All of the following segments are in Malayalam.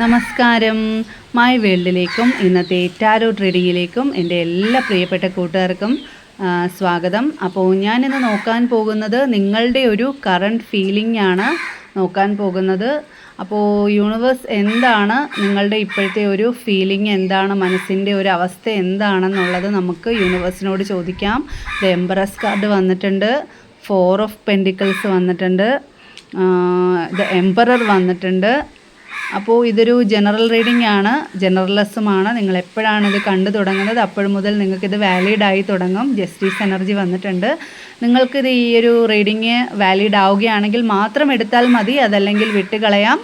നമസ്കാരം. മൈ വേൾഡിലേക്കും ഇന്നത്തെ ടാരോ ട്രേഡിങ്ങിലേക്കും എന്റെ എല്ലാ പ്രിയപ്പെട്ട കൂട്ടുകാർക്കും സ്വാഗതം. അപ്പോൾ ഞാനിന്ന് നോക്കാൻ പോകുന്നത് നിങ്ങളുടെ ഒരു കറണ്ട് ഫീലിംഗ് ആണ് നോക്കാൻ പോകുന്നത്. അപ്പോൾ യൂണിവേഴ്സ് എന്താണ് നിങ്ങളുടെ ഇപ്പോഴത്തെ ഒരു ഫീലിംഗ് എന്താണ് മനസ്സിന്റെ ഒരു അവസ്ഥ എന്താണെന്നുള്ളത് നമുക്ക് യൂണിവേഴ്സിനോട് ചോദിക്കാം. എംബറസ് കാർഡ് വന്നിട്ടുണ്ട് ഫോർ ഓഫ് പെൻഡിക്കിൾസ് വന്നിട്ടുണ്ട് ദ എംപറർ വന്നിട്ടുണ്ട് അപ്പോൾ ഇതൊരു ജനറൽ റീഡിംഗ് ആണ്. ജനറലിസമാണ്. നിങ്ങൾ എപ്പോഴാണ് ഇത് കണ്ടു തുടങ്ങുന്നത്? അപ്പോൾ മുതൽ നിങ്ങൾക്കിത് വാലിഡ് ആയി തുടങ്ങും. ജസ്റ്റിസ് എനർജി വന്നിട്ടുണ്ട്. നിങ്ങൾക്കിത് ഈ ഒരു റീഡിങ് വാലിഡ് ആവുകയാണെങ്കിൽ മാത്രം എടുത്താൽ മതി. അതല്ലെങ്കിൽ വിട്ടുകളയാം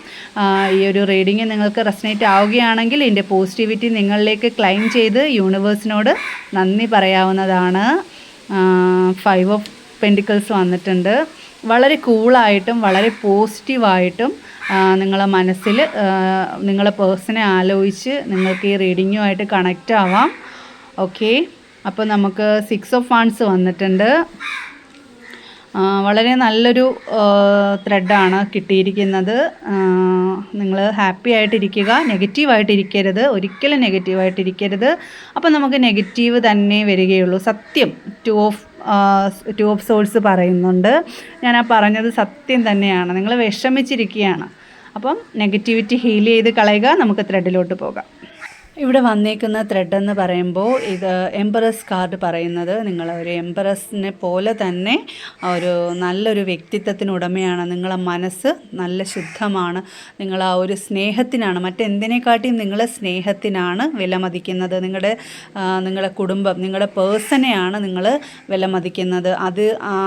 ഈ ഒരു റീഡിങ് നിങ്ങൾക്ക് റെസനേറ്റ് ആവുകയാണെങ്കിൽ ഇതിന്റെ പോസിറ്റിവിറ്റി നിങ്ങളിലേക്ക് ക്ലെയിം ചെയ്ത് യൂണിവേഴ്സിനോട് നന്ദി പറയാവുന്നതാണ്. ഫൈവ് ഓഫ് പെൻഡിക്കിൾസ് വന്നിട്ടുണ്ട്. വളരെ കൂളായിട്ടും വളരെ പോസിറ്റീവായിട്ടും നിങ്ങളെ മനസ്സിൽ നിങ്ങളെ പേഴ്സണെ ആലോചിച്ച് നിങ്ങൾക്ക് ഈ റീഡിങ്ങുമായിട്ട് കണക്റ്റ് ആവാം. ഓക്കെ? അപ്പോൾ നമുക്ക് സിക്സ് ഓഫ് ഫാൻസ് വന്നിട്ടുണ്ട്. വളരെ നല്ലൊരു ത്രെഡാണ് കിട്ടിയിരിക്കുന്നത്. നിങ്ങൾ ഹാപ്പി ആയിട്ടിരിക്കുക നെഗറ്റീവായിട്ടിരിക്കരുത് ഒരിക്കലും നെഗറ്റീവായിട്ടിരിക്കരുത് അപ്പോൾ നമുക്ക് നെഗറ്റീവ് തന്നെ വരികയുള്ളൂ. സത്യം two of two of swords പറയുന്നുണ്ട്. ഞാൻ ആ പറഞ്ഞത് സത്യം തന്നെയാണ്. നിങ്ങൾ വിഷമിച്ചിരിക്കുകയാണ്. അപ്പം നെഗറ്റിവിറ്റി ഹീൽ ചെയ്ത് കളയുക. നമുക്ക് ത്രെഡിലോട്ട് പോകാം. ഇവിടെ വന്നേക്കുന്ന ത്രെഡ് എന്ന് പറയുമ്പോൾ ഇത് എംബറസ് കാർഡ് പറയുന്നത്. നിങ്ങൾ ഒരു എംബറസിനെ പോലെ തന്നെ ഒരു നല്ലൊരു വ്യക്തിത്വത്തിന് ഉടമയാണ്. നിങ്ങളെ മനസ്സ് നല്ല ശുദ്ധമാണ്. നിങ്ങൾ ആ ഒരു സ്നേഹത്തിനാണ്. മറ്റെന്തിനെക്കാട്ടിയും നിങ്ങൾ സ്നേഹത്തിനാണ് വിലമതിക്കുന്നത്. നിങ്ങളുടെ നിങ്ങളുടെ കുടുംബം നിങ്ങളുടെ പേഴ്സണെയാണ് നിങ്ങൾ വിലമതിക്കുന്നത്. അത്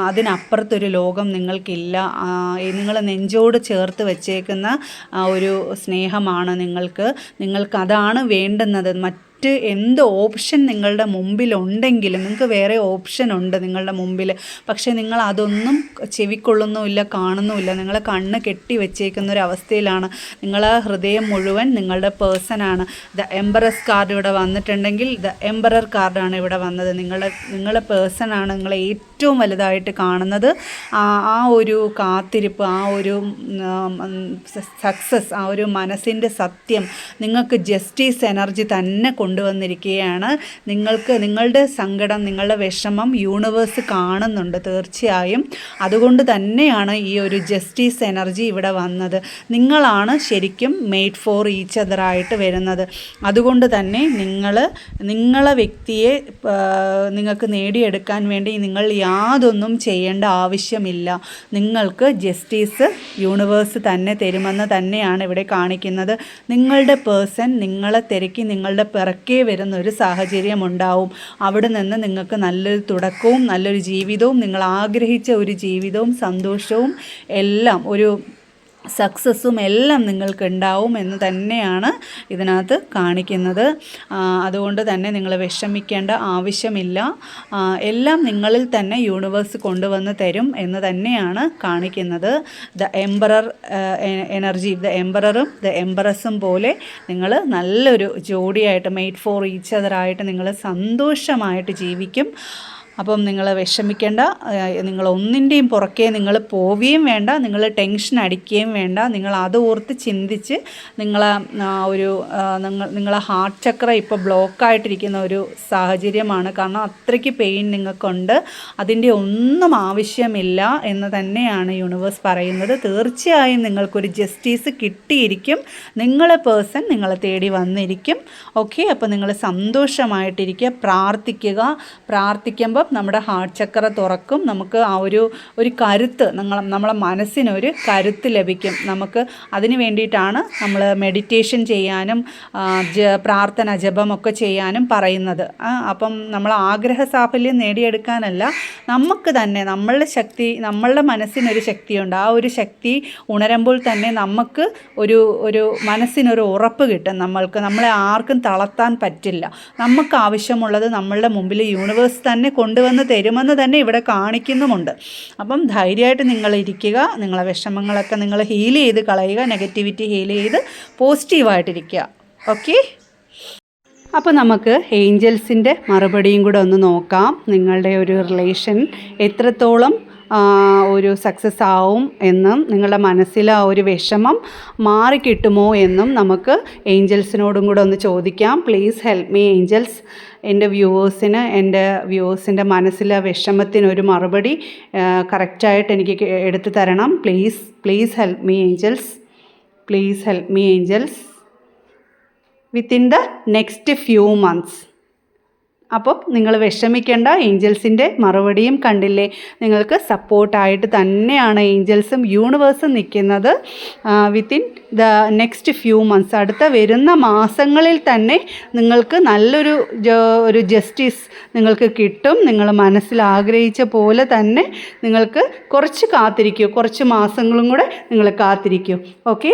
അതിനപ്പുറത്തൊരു ലോകം നിങ്ങൾക്കില്ല. നിങ്ങൾ നെഞ്ചോട് ചേർത്ത് വെച്ചേക്കുന്ന ആ ഒരു സ്നേഹമാണ് നിങ്ങൾക്ക്. നിങ്ങൾക്ക് അതാണ് വേണ്ടുന്നത് മറ്റ് എന്ത് ഓപ്ഷൻ നിങ്ങളുടെ മുമ്പിലുണ്ടെങ്കിലും നിങ്ങൾക്ക് വേറെ ഓപ്ഷൻ ഉണ്ട് നിങ്ങളുടെ മുമ്പിൽ. പക്ഷേ നിങ്ങൾ അതൊന്നും ചെവിക്കൊള്ളുന്നുമില്ല കാണുന്നുമില്ല. നിങ്ങളെ കണ്ണ് കെട്ടി വെച്ചേക്കുന്ന ഒരു അവസ്ഥയിലാണ്. നിങ്ങളെ ഹൃദയം മുഴുവൻ നിങ്ങളുടെ പേഴ്സണാണ് ദ എംബറസ് കാർഡ് ഇവിടെ വന്നിട്ടുണ്ടെങ്കിൽ ദ എംബറർ കാർഡാണ് ഇവിടെ വന്നത്. നിങ്ങളുടെ നിങ്ങളുടെ പേഴ്സണാണ് നിങ്ങളെ ഏറ്റവും വലുതായിട്ട് കാണുന്നത് ആ ആ ഒരു കാത്തിരിപ്പ് ആ ഒരു സക്സസ് ആ ഒരു മനസ്സിന്റെ സത്യം നിങ്ങൾക്ക് ജസ്റ്റിസ് എനർജി തന്നെ കൊണ്ടുവന്നിരിക്കുകയാണ്. നിങ്ങൾക്ക് നിങ്ങളുടെ സങ്കടം നിങ്ങളുടെ വിഷമം യൂണിവേഴ്സ് കാണുന്നുണ്ട് തീർച്ചയായും. അതുകൊണ്ട് തന്നെയാണ് ഈ ഒരു ജസ്റ്റിസ് എനർജി ഇവിടെ വന്നത്. നിങ്ങളാണ് ശരിക്കും മെയ്ഡ് ഫോർ ഈച്ച് അതറായിട്ട് വരുന്നത്. അതുകൊണ്ട് തന്നെ നിങ്ങൾ നിങ്ങളെ വ്യക്തിയെ നിങ്ങൾക്ക് നേടിയെടുക്കാൻ വേണ്ടി നിങ്ങൾ യാതൊന്നും ചെയ്യേണ്ട ആവശ്യമില്ല. നിങ്ങൾക്ക് ജസ്റ്റിസ് യൂണിവേഴ്സ് തന്നെ തരുമെന്ന് തന്നെയാണ് ഇവിടെ കാണിക്കുന്നത്. നിങ്ങളുടെ പേഴ്സൺ നിങ്ങളെ തിരക്കി നിങ്ങളുടെ പിറക്കേ വരുന്ന ഒരു സാഹചര്യം ഉണ്ടാവും. അവിടെ നിന്ന് നിങ്ങൾക്ക് നല്ലൊരു തുടക്കവും നല്ലൊരു ജീവിതവും നിങ്ങൾ ആഗ്രഹിച്ച ഒരു ജീവിതവും സന്തോഷവും എല്ലാം ഒരു സക്സസ്സും എല്ലാം നിങ്ങൾക്ക് ഉണ്ടാവും എന്ന് തന്നെയാണ് ഇതിനകത്ത് കാണിക്കുന്നത്. അതുകൊണ്ട് തന്നെ നിങ്ങൾ വിഷമിക്കേണ്ട ആവശ്യമില്ല. എല്ലാം നിങ്ങളിൽ തന്നെ യൂണിവേഴ്സ് കൊണ്ടുവന്ന് തരും എന്ന് തന്നെയാണ് കാണിക്കുന്നത്. ദ എംബറർ എനർജി ദ എംബററും ദ എംബറസും പോലെ നിങ്ങൾ നല്ലൊരു ജോഡിയായിട്ട് മെയ്റ്റ് ഫോർ ഈച്ച് അതറായിട്ട് നിങ്ങൾ സന്തോഷമായിട്ട് ജീവിക്കും. അപ്പം നിങ്ങൾ വിഷമിക്കേണ്ട നിങ്ങൾ ഒന്നിന്റെയും പുറക്കേ നിങ്ങൾ പോവുകയും വേണ്ട നിങ്ങൾ ടെൻഷൻ അടിക്കുകയും വേണ്ട നിങ്ങൾ അത് ഓർത്ത് ചിന്തിച്ച് നിങ്ങളെ ഒരു നിങ്ങൾ നിങ്ങളെ ഹാർട്ട് ചക്ര ഇപ്പോൾ ബ്ലോക്കായിട്ടിരിക്കുന്ന ഒരു സാഹചര്യമാണ്. കാരണം അത്രയ്ക്ക് പെയിൻ നിങ്ങൾക്കുണ്ട്. അതിന്റെ ഒന്നും ആവശ്യമില്ല എന്ന് തന്നെയാണ് യൂണിവേഴ്സ് പറയുന്നത്. തീർച്ചയായും നിങ്ങൾക്കൊരു ജസ്റ്റിസ് കിട്ടിയിരിക്കും. നിങ്ങളെ പേഴ്സൺ നിങ്ങളെ തേടി വന്നിരിക്കും. ഓക്കെ? അപ്പോൾ നിങ്ങൾ സന്തോഷമായിട്ടിരിക്കുക. പ്രാർത്ഥിക്കുക. പ്രാർത്ഥിക്കുമ്പോൾ നമ്മുടെ ഹാർട്ട് ചക്ര തുറക്കും. നമുക്ക് ആ ഒരു ഒരു കരുത്ത് നിങ്ങൾ നമ്മളെ മനസ്സിനൊരു കരുത്ത് ലഭിക്കും. നമുക്ക് അതിന് വേണ്ടിയിട്ടാണ് നമ്മൾ മെഡിറ്റേഷൻ ചെയ്യാനും പ്രാർത്ഥന ജപമൊക്കെ ചെയ്യാനും പറയുന്നത്. അപ്പം നമ്മൾ ആഗ്രഹ സാഫല്യം നേടിയെടുക്കാനല്ല നമുക്ക് തന്നെ നമ്മളുടെ ശക്തി നമ്മളുടെ മനസ്സിനൊരു ശക്തിയുണ്ട്. ആ ഒരു ശക്തി ഉണരുമ്പോൾ തന്നെ നമുക്ക് ഒരു ഒരു മനസ്സിനൊരു ഉറപ്പ് കിട്ടും നമ്മൾക്ക്. നമ്മളെ ആർക്കും തളർത്താൻ പറ്റില്ല. നമുക്ക് ആവശ്യമുള്ളത് നമ്മളുടെ മുമ്പിൽ യൂണിവേഴ്സ് തന്നെ കൊണ്ടുവന്ന് തരുമെന്ന് തന്നെ ഇവിടെ കാണിക്കുന്നുമുണ്ട്. അപ്പം ധൈര്യമായിട്ട് നിങ്ങൾ ഇരിക്കുക നിങ്ങളെ വിഷമങ്ങളൊക്കെ നിങ്ങൾ ഹീൽ ചെയ്ത് കളയുക നെഗറ്റിവിറ്റി ഹീൽ ചെയ്ത് പോസിറ്റീവായിട്ടിരിക്കുക ഓക്കെ അപ്പോൾ നമുക്ക് ഏഞ്ചൽസിന്റെ മറുപടിയും കൂടെ ഒന്ന് നോക്കാം. നിങ്ങളുടെ ഒരു റിലേഷൻ എത്രത്തോളം ഒരു സക്സസ് ആവും എന്നും നിങ്ങളുടെ മനസ്സിലെ ആ ഒരു വിഷമം മാറിക്കിട്ടുമോ എന്നും നമുക്ക് ഏഞ്ചൽസിനോടും കൂടെ ഒന്ന് ചോദിക്കാം. പ്ലീസ് ഹെൽപ്പ് മീ ഏഞ്ചൽസ് എന്റെ വ്യൂവേഴ്സിന് എന്റെ വ്യൂവേഴ്സിന്റെ മനസ്സിലെ വിഷമത്തിനൊരു മറുപടി കറക്റ്റായിട്ട് എനിക്ക് എടുത്തു തരണം. Please please help me angels please help me angels within the next few months അപ്പോൾ നിങ്ങൾ വിഷമിക്കേണ്ട ഏഞ്ചൽസിന്റെ മറുപടിയും കണ്ടില്ലേ? നിങ്ങൾക്ക് സപ്പോർട്ടായിട്ട് തന്നെയാണ് ഏഞ്ചൽസും യൂണിവേഴ്സും നിൽക്കുന്നത്. Within the next few months അടുത്ത വരുന്ന മാസങ്ങളിൽ തന്നെ നിങ്ങൾക്ക് നല്ലൊരു ഒരു ജസ്റ്റിസ് നിങ്ങൾക്ക് കിട്ടും. നിങ്ങൾ മനസ്സിൽ ആഗ്രഹിച്ച പോലെ തന്നെ നിങ്ങൾക്ക് കുറച്ച് കാത്തിരിക്കൂ. കുറച്ച് മാസങ്ങളും കൂടെ നിങ്ങൾ കാത്തിരിക്കൂ. ഓക്കെ?